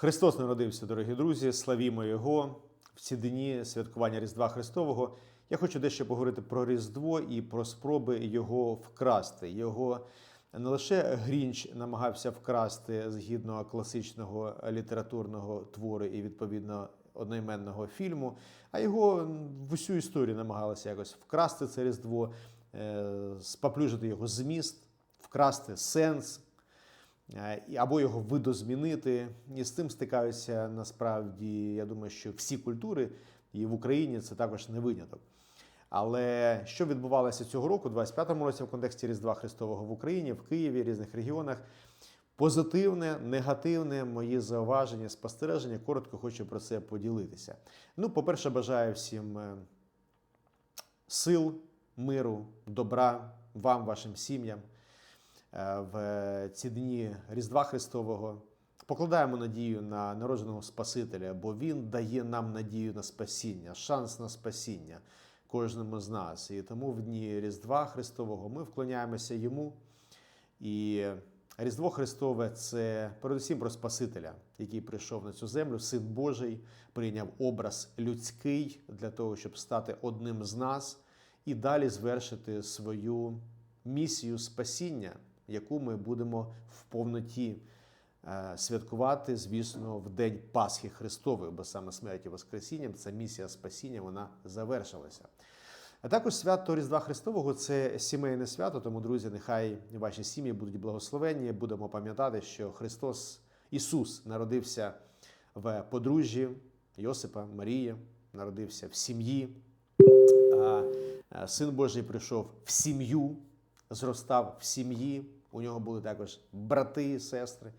Христос народився, дорогі друзі, славімо Його в ці дні святкування Різдва Христового. Я хочу дещо поговорити про Різдво і про спроби його вкрасти. Його не лише Грінч намагався вкрасти згідно класичного літературного твору і відповідно одноіменного фільму, а його в усю історію намагалися якось вкрасти це Різдво, е, споплюжити його зміст, вкрасти сенс. Е, або його видозмінити. І з цим стикаються насправді, я думаю, що всі культури, і в Україні це також не виняток. Але що відбувалося цього року, у 25-му році, в контексті Різдва Христового в Україні, в Києві, різних регіонах? Позитивне, негативне, мої зауваження, спостереження. Коротко хочу про це поділитися. Ну, по-перше, бажаю всім е, сил, миру, добра вам, вашим сім'ям в ці дні Різдва Христового. Покладаємо надію на народженого Спасителя, бо Він дає нам надію на спасіння, шанс на спасіння кожному з нас. І тому в дні Різдва Христового ми вклоняємося йому. І Різдво Христове це передусім про Спасителя, який прийшов на цю землю, Син Божий, прийняв образ людський для того, щоб стати одним з нас і далі звершити свою місію спасіння, яку ми будемо в повноті е, святкувати, звісно, в день Пасхи Христової, бо саме смерть і Воскресінням ця місія спасіння вона завершилася. А також свято Різдва Христового це сімейне свято, тому, друзі, нехай ваші сім'ї будуть благословенні. Будемо пам'ятати, що Христос Ісус народився в подружжі Йосипа Марії, народився в сім'ї. А, Син Божий прийшов в сім'ю, зростав в сім'ї. У нього були також брати сестри.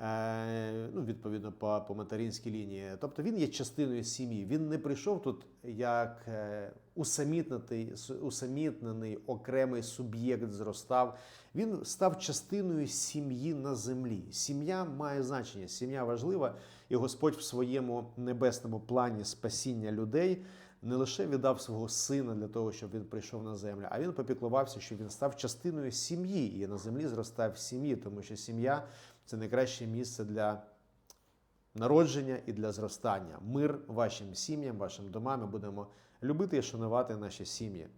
Е, ну, відповідно, по, по материнській лінії. Тобто він є частиною сім'ї. Він не прийшов тут як е, усамітнений, усамітнений окремий суб'єкт зростав. Він став частиною сім'ї на землі. Сім'я має значення, сім'я важлива, і Господь в своєму небесному плані спасіння людей не лише віддав свого сина для того, щоб він прийшов на землю, а він попіклувався, щоб він став частиною сім'ї і на землі зростав в сім'ї, тому що сім'я це найкраще місце для народження і для зростання. Мир вашим сім'ям, вашим домам. Ми будемо любити і шанувати наші сім'ї.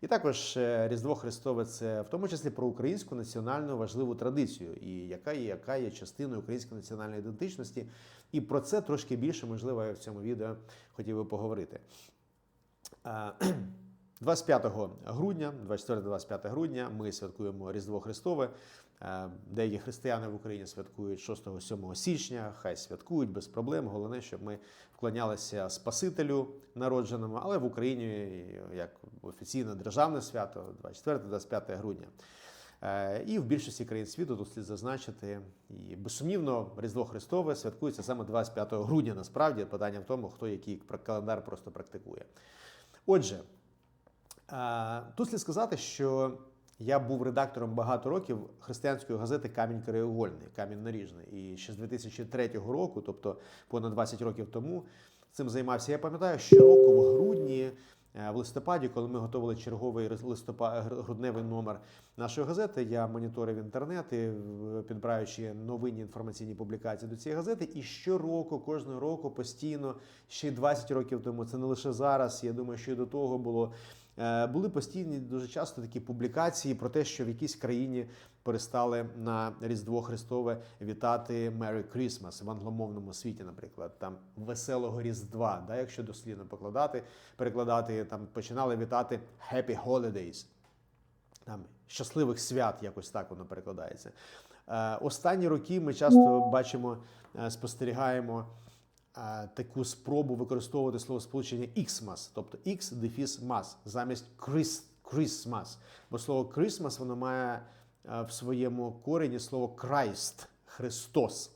І також е, Різдво Христове це в тому числі про українську національну важливу традицію, і яка є, яка є частиною української національної ідентичності. І про це трошки більше, можливо, я в цьому відео хотів би поговорити. Е, 25 грудня, 24-25 грудня, ми святкуємо Різдво Христове. Е, Деякі християни в Україні святкують 6-7 січня. Хай святкують без проблем. Головне, щоб ми вклонялися Спасителю народженому, але в Україні як офіційне державне свято 24-25 грудня. Е, І в більшості країн світу тут слід зазначити, і безсумнівно Різдво Христове святкується саме 25 грудня. Насправді питання в тому, хто який календар просто практикує. Отже, тут слід сказати, що я був редактором багато років християнської газети Камінь Краєугольний, Камінь Наріжний. І ще з 2003 року, тобто понад 20 років тому, цим займався. Я пам'ятаю, що року в грудні, в листопаді, коли ми готували черговий листопад, грудневий номер нашої газети, я моніторив інтернет і підбираючи новинні інформаційні публікації до цієї газети. І щороку, кожного року, постійно, ще й 20 років тому, це не лише зараз. Я думаю, що і до того було. Е, Були постійні дуже часто такі публікації про те, що в якійсь країні перестали на Різдво Христове вітати Merry Christmas в англомовному світі, наприклад, там веселого Різдва, да, якщо дослідно покладати, перекладати, там починали вітати Happy Holidays там щасливих свят, якось так воно перекладається. Е, останні роки ми часто бачимо, е, спостерігаємо таку спробу використовувати словосполучення Xmas, тобто X дефіс mas, замість Christmas. Бо слово Christmas воно має в своєму корені слово Christ, Христос.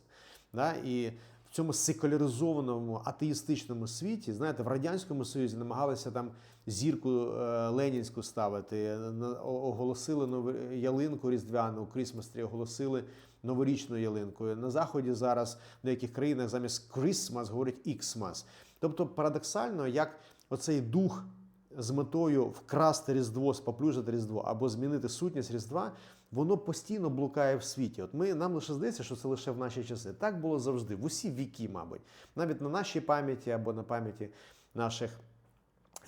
Да? І в цьому секуляризованому атеїстичному світі, знаєте, в Радянському Союзі намагалися там зірку е, Ленінську ставити, оголосили нову ялинку різдвяну, у Крісмастрі оголосили новорічну ялинку. На Заході зараз в деяких країнах замість Christmas говорять Xmas. Тобто парадоксально, як оцей дух з метою вкрасти Різдво, споплюжити Різдво або змінити сутність Різдва, воно постійно блукає в світі. От ми нам лише здається, що це лише в наші часи. Так було завжди, в усі віки, мабуть, навіть на нашій пам'яті або на пам'яті наших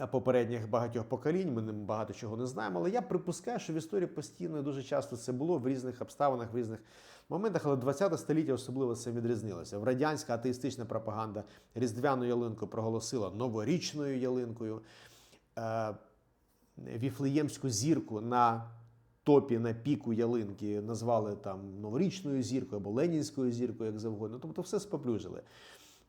попередніх багатьох поколінь. Ми ним багато чого не знаємо. Але я припускаю, що в історії постійно дуже часто це було в різних обставинах, в різних моментах. Але 20 століття особливо це відрізнилося. В радянська атеїстична пропаганда різдвяну ялинку проголосила новорічною ялинкою. Е, Віфлеємську зірку на топі на піку ялинки назвали там новорічною зіркою або ленінською зіркою, як завгодно. Тобто все споплюжили.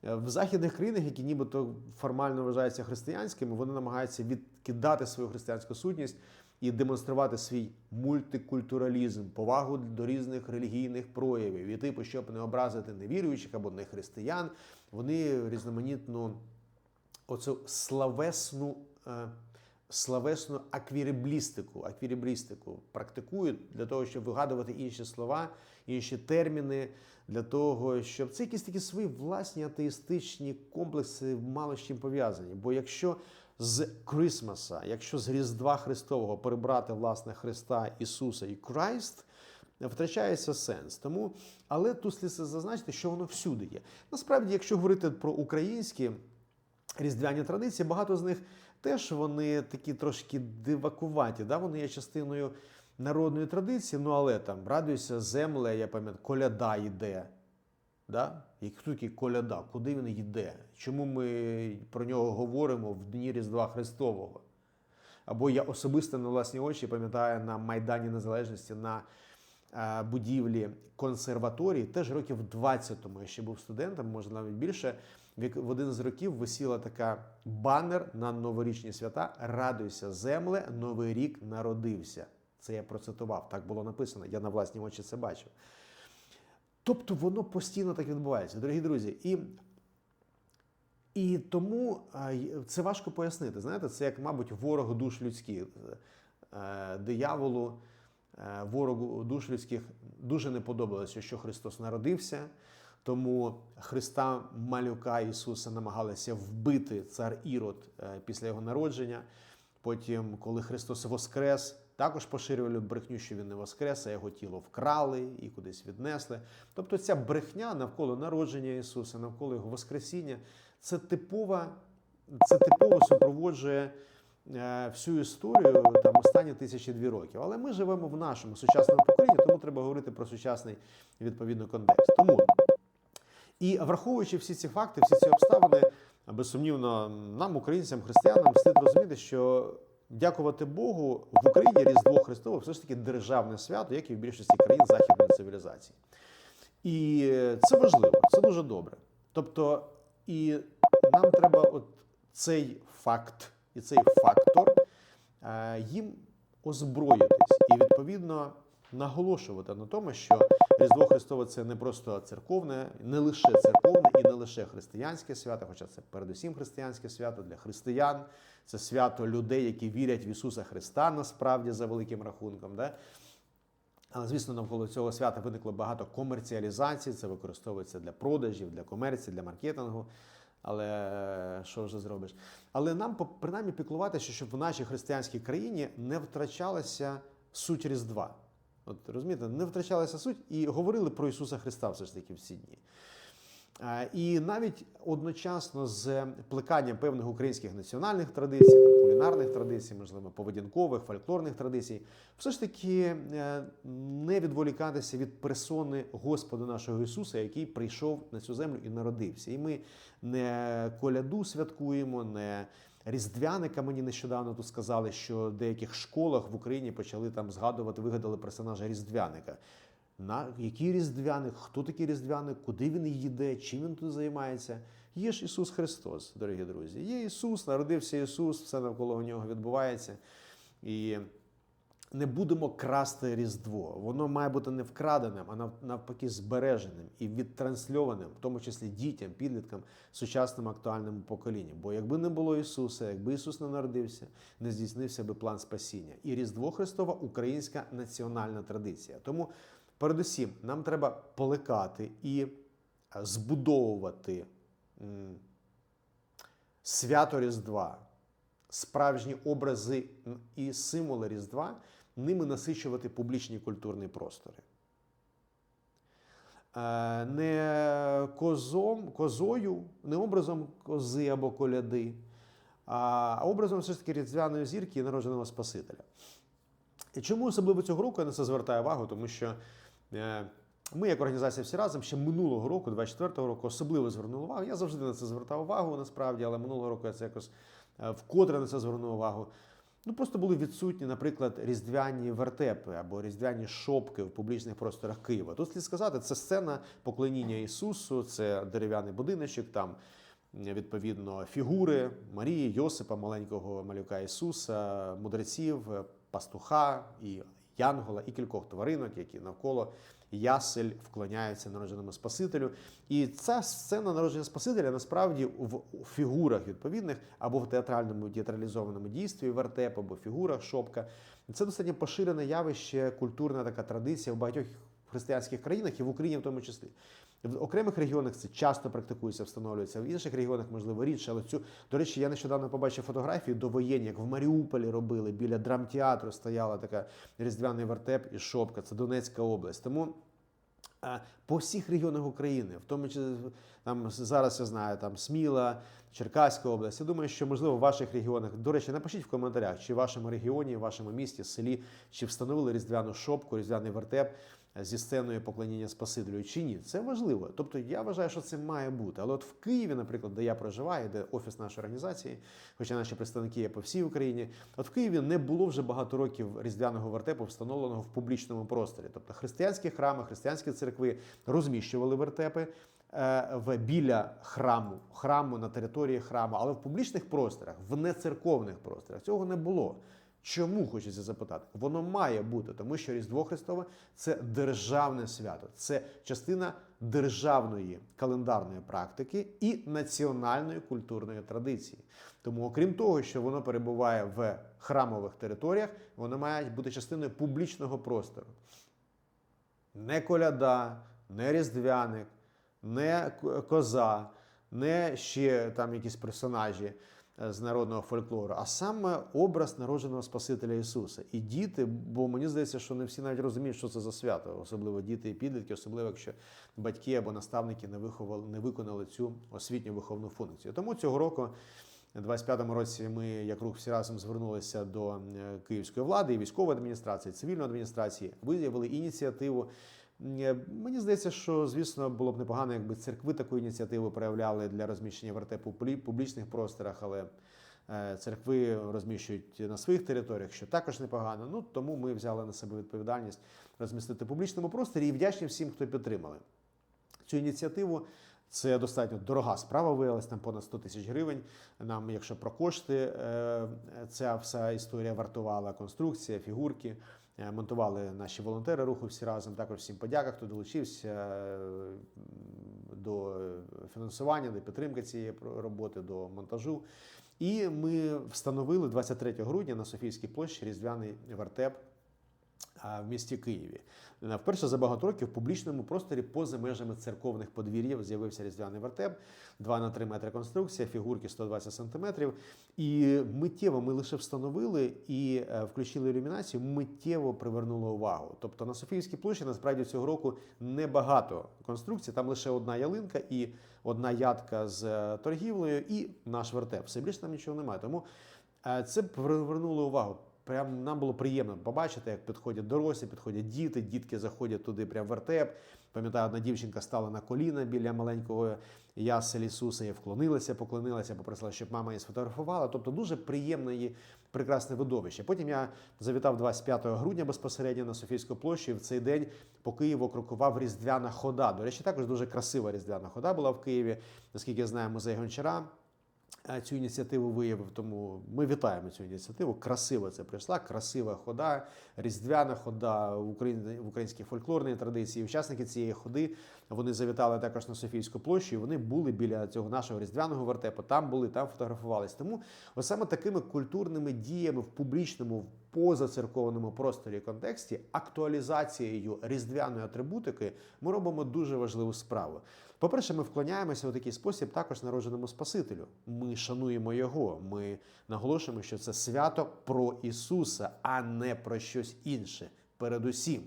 Е, В західних країнах, які нібито формально вважаються християнськими, вони намагаються відкидати свою християнську сутність і демонструвати свій мультикультуралізм, повагу до різних релігійних проявів. І типу, щоб не образити невіруючих або не християн, вони різноманітну оцю славесну. е, Славесну аквіріблістику, аквіріблістику практикують для того, щоб вигадувати інші слова, інші терміни, для того, щоб це якісь такі свої власні атеїстичні комплекси мало з чим пов'язані. Бо якщо з Крисмаса, якщо з Різдва Христового перебрати власне Христа Ісуса і Крайст, втрачається сенс. Тому, але тут слід зазначити, що воно всюди є. Насправді, якщо говорити про українські різдвяні традиції, багато з них теж вони такі трошки дивакуваті. Да? Вони є частиною народної традиції, ну але там радуйся, земле, я пам'ятаю, коляда йде. Да? Як хто такий коляда? Куди він йде? Чому ми про нього говоримо в дні Різдва Христового? Або я особисто на власні очі пам'ятаю на Майдані Незалежності на е, будівлі консерваторії, теж років 20-му, я ще був студентом, може навіть більше. В один з років висіла така банер на новорічні свята Радуйся, земле, Новий рік народився. Це я процитував, так було написано. Я на власні очі це бачив. Тобто воно постійно так відбувається, дорогі друзі. І, і тому це важко пояснити. Знаєте, це як, мабуть, ворог душ людських. Е, Дияволу, е, ворогу душ людських дуже не подобалося, що Христос народився. Тому Христа Малюка Ісуса намагалися вбити цар Ірод е, після його народження. Потім, коли Христос воскрес, також поширювали брехню, що він не воскрес, а його тіло вкрали і кудись віднесли. Тобто ця брехня навколо народження Ісуса, навколо його Воскресіння, це типова, це типово супроводжує е, всю історію там останні тисячі дві років. Але ми живемо в нашому сучасному поколінні, тому треба говорити про сучасний відповідно контекст. Тому і враховуючи всі ці факти, всі ці обставини, безсумнівно, нам, українцям, християнам, слід розуміти, що дякувати Богу в Україні Різдво Христове все ж таки державне свято, як і в більшості країн західної цивілізації. І це важливо, це дуже добре. Тобто, і нам треба от цей факт і цей фактор е, їм озброїтись і відповідно наголошувати на тому, що Різдво Христове це не просто церковне, не лише церковне і не лише християнське свято, хоча це передусім християнське свято для християн. Це свято людей, які вірять в Ісуса Христа насправді за великим рахунком. Да? Але, звісно, навколо цього свята виникло багато комерціалізації. Це використовується для продажів, для комерції, для маркетингу. Але е, що вже зробиш? Але нам принаймні піклуватися, щоб в нашій християнській країні не втрачалася суть Різдва. От розумієте, не втрачалася суть і говорили про Ісуса Христа все ж таки в ці дні. І навіть одночасно з плеканням певних українських національних традицій, кулінарних традицій, можливо, поведінкових, фольклорних традицій, все ж таки е, не відволікатися від персони Господа нашого Ісуса, який прийшов на цю землю і народився. І ми не коляду святкуємо, не Різдвяника мені нещодавно тут сказали, що в деяких школах в Україні почали там згадувати, вигадали персонажа Різдвяника. На який різдвяник, хто такий різдвяник, куди він їде, чим він тут займається? Є ж Ісус Христос, дорогі друзі. Є Ісус, народився Ісус, все навколо нього відбувається. І не будемо красти Різдво. Воно має бути не вкраденим, а навпаки збереженим і відтрансльованим, в тому числі дітям, підліткам, сучасному актуальному поколінню. Бо якби не було Ісуса, якби Ісус не народився, не здійснився би план спасіння. І Різдво Христова українська національна традиція. Тому, передусім, нам треба плекати і е, збудовувати свято Різдва справжні образи і символи Різдва, ними насичувати публічні культурні простори. Е, Не козом, козою, не образом кози або коляди, а образом все ж таки різдвяної зірки і народженого Спасителя. І чому особливо цього року я на це звертаю увагу? Тому що е, ми, як організація всі разом, ще минулого року, 24-го року, особливо звернули увагу. Я завжди на це звертав увагу насправді, але минулого року я це якось е, вкотре на це звернув увагу. Ну просто були відсутні, наприклад, різдвяні вертепи або різдвяні шопки в публічних просторах Києва. Тут слід сказати, це сцена поклоніння Ісусу, це дерев'яний будиночок, там відповідно фігури Марії, Йосипа, маленького малюка Ісуса, мудреців, пастуха і Янгола, і кількох тваринок, які навколо ясель вклоняються народженому Спасителю. І ця сцена народження Спасителя насправді в фігурах відповідних або в театральному театралізованому дійстві вертеп, або фігурах шопка. Це достатньо поширене явище, культурна така традиція в багатьох християнських країнах і в Україні в тому числі. В окремих регіонах це часто практикується, встановлюється, в інших регіонах, можливо, рідше. Але цю, до речі, я нещодавно побачив фотографії довоєнні, як в Маріуполі робили, біля драмтеатру стояла така різдвяний вертеп і шопка. Це Донецька область. Тому а, по всіх регіонах України, в тому числі там зараз я знаю, там Сміла, Черкаська область. Я думаю, що можливо в ваших регіонах. До речі, напишіть в коментарях, чи в вашому регіоні, в вашому місті, селі, чи встановили різдвяну шопку, різдвяний вертеп зі сценою поклоніння Спасителю чи ні. Це важливо. Тобто я вважаю, що це має бути. Але от в Києві, наприклад, де я проживаю, де офіс нашої організації, хоча наші представники є по всій Україні, от в Києві не було вже багато років різдвяного вертепу, встановленого в публічному просторі. Тобто християнські храми, християнські церкви розміщували вертепи. е, В біля храму, храму на території храму, але в публічних просторах, в нецерковних просторах цього не було. Чому хочеться запитати? Воно має бути, тому що Різдво Христове це державне свято, це частина державної календарної практики і національної культурної традиції. Тому, окрім того, що воно перебуває в храмових територіях, воно має бути частиною публічного простору. Не коляда, не різдвяник, не коза, не ще там якісь персонажі з народного фольклору, а саме образ народженого Спасителя Ісуса. І діти, бо мені здається, що не всі навіть розуміють, що це за свято, особливо діти і підлітки, особливо якщо батьки або наставники не виховали, не виконали цю освітню виховну функцію. Тому цього року. У 25-му році ми, як рух всі разом звернулися до е, київської влади і військової адміністрації, цивільної адміністрації, виявили ініціативу. Е, Мені здається, що звісно було б непогано, якби церкви таку ініціативу проявляли для розміщення вертепу в публічних просторах, але е, церкви розміщують на своїх територіях, що також непогано. Ну тому ми взяли на себе відповідальність розмістити в публічному просторі і вдячні всім, хто підтримали цю ініціативу. Це достатньо дорога справа виявилась, там понад 100 тисяч гривень. Нам, якщо про кошти, е, ця вся історія вартувала конструкція, фігурки. Е, Монтували наші волонтери руху всі разом. Також всім подяка, хто долучився е, до фінансування, до підтримки цієї роботи, до монтажу. І ми встановили 23 грудня на Софійській площі різдвяний вертеп а, в місті Києві. Е, Вперше за багато років в публічному просторі поза межами церковних подвір'їв з'явився різдвяний вертеп, 2 на 3 метри конструкція, фігурки 120 сантиметрів. І миттєво ми лише встановили і е, включили ілюмінацію, миттєво привернуло увагу. Тобто на Софіївській площі насправді цього року небагато конструкцій, там лише одна ялинка і одна ядка з е, торгівлею, і наш вертеп. Все більше там нічого немає. Тому це привернуло увагу. Прям нам було приємно побачити, як підходять дорослі, підходять діти, дітки заходять туди, прям в вертеп. Пам'ятаю, одна дівчинка стала на коліна біля маленького ясель Ісуса і вклонилася, поклонилася, попросила, щоб мама її сфотографувала. Тобто дуже приємне і прекрасне видовище. Потім я завітав 25 грудня безпосередньо на Софійську площу. І в цей день по Києву крокував різдвяна хода. До речі, також дуже красива різдвяна хода була в Києві. Наскільки я знаю, музей Гончара цю ініціативу виявив. Тому ми вітаємо цю ініціативу. Красиво це прийшла, красива хода, різдвяна хода в Україн- в українській фольклорній традиції. Учасники цієї ходи Вони завітали також на Софійську площу. і Вони були біля цього нашого різдвяного вертепу. Там були, там фотографувались. Тому ось саме такими культурними діями в публічному, позацерковному просторі контексті, актуалізацією різдвяної атрибутики, ми робимо дуже важливу справу. По-перше, ми вклоняємося у такий спосіб також народженому Спасителю. Ми шануємо його. Ми наголошуємо, що це свято про Ісуса, а не про щось інше. Передусім.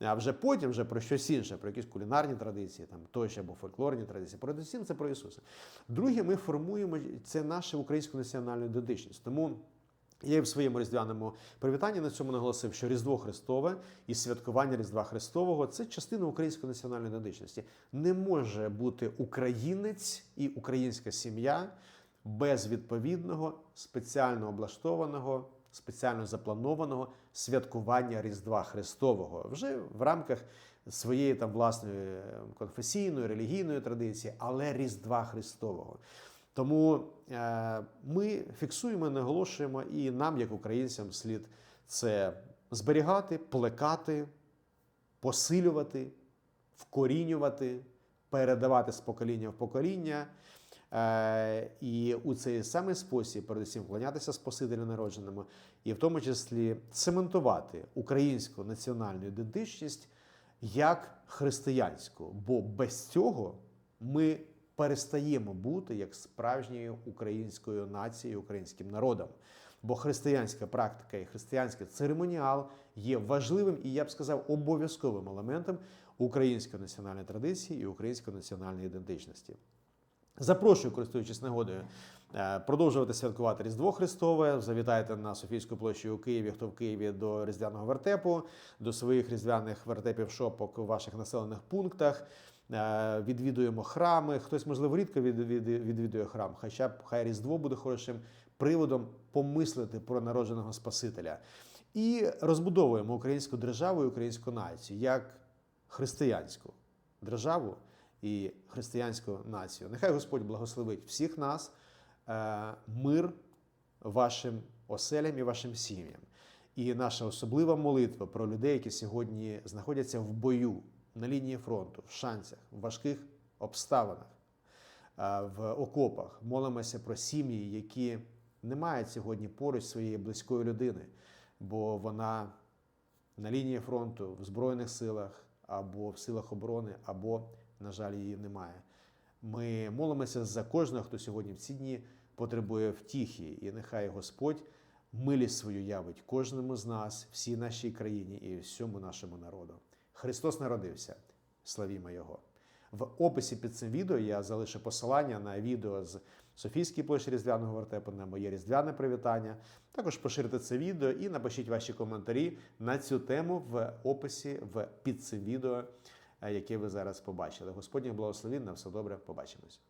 А вже потім вже про щось інше, про якісь кулінарні традиції, там тощо або фольклорні традиції. Передусім це про Ісуса. Друге, ми формуємо це нашу українську національну ідентичність. Тому я і в своєму різдвяному привітанні на цьому наголосив, що Різдво Христове і святкування Різдва Христового це частина української національної ідентичності. Не може бути українець і українська сім'я без відповідного спеціально облаштованого, спеціально запланованого святкування Різдва Христового вже в рамках своєї там власної е, конфесійної, релігійної традиції, але Різдва Христового. Тому е, ми фіксуємо, наголошуємо, і нам, як українцям, слід це зберігати, плекати, посилювати, вкорінювати, передавати з покоління в покоління. Е, і у цей самий спосіб, передусім, вклонятися Спасителю народженому, і в тому числі цементувати українську національну ідентичність як християнську. Бо без цього ми перестаємо бути як справжньою українською нацією, українським народом. Бо християнська практика і християнський церемоніал є важливим і я б сказав обов'язковим елементом української національної традиції і української національної ідентичності. Запрошую, користуючись нагодою, е, продовжувати святкувати Різдво Христове. Завітайте на Софійську площу у Києві, хто в Києві до Різдвяного вертепу, до своїх різдвяних вертепів шопок у ваших населених пунктах. Е, Відвідуємо храми. Хтось, можливо, рідко від- від- відвідує храм, хоча б хай Різдво буде хорошим приводом помислити про народженого Спасителя. І розбудовуємо українську державу і українську націю як християнську державу і християнську націю. Нехай Господь благословить всіх нас, е, мир вашим оселям і вашим сім'ям. І наша особлива молитва про людей, які сьогодні знаходяться в бою на лінії фронту, в шанцях, в важких обставинах, е, в окопах. Молимося про сім'ї, які не мають сьогодні поруч своєї близької людини, бо вона на лінії фронту в Збройних силах або в силах оборони, або, на жаль, її немає. Ми молимося за кожного, хто сьогодні в ці дні потребує втіхи, і нехай Господь милість свою явить кожному з нас, всій нашій країні і всьому нашому народу. Христос народився. Славімо Його! В описі під цим відео я залишу посилання на відео з Софійської площі Різдвяного вертепу на моє різдвяне привітання. Також поширте це відео і напишіть ваші коментарі на цю тему в описі в під цим відео, е, яке ви зараз побачили. Господніх благословін, на все добре, побачимось.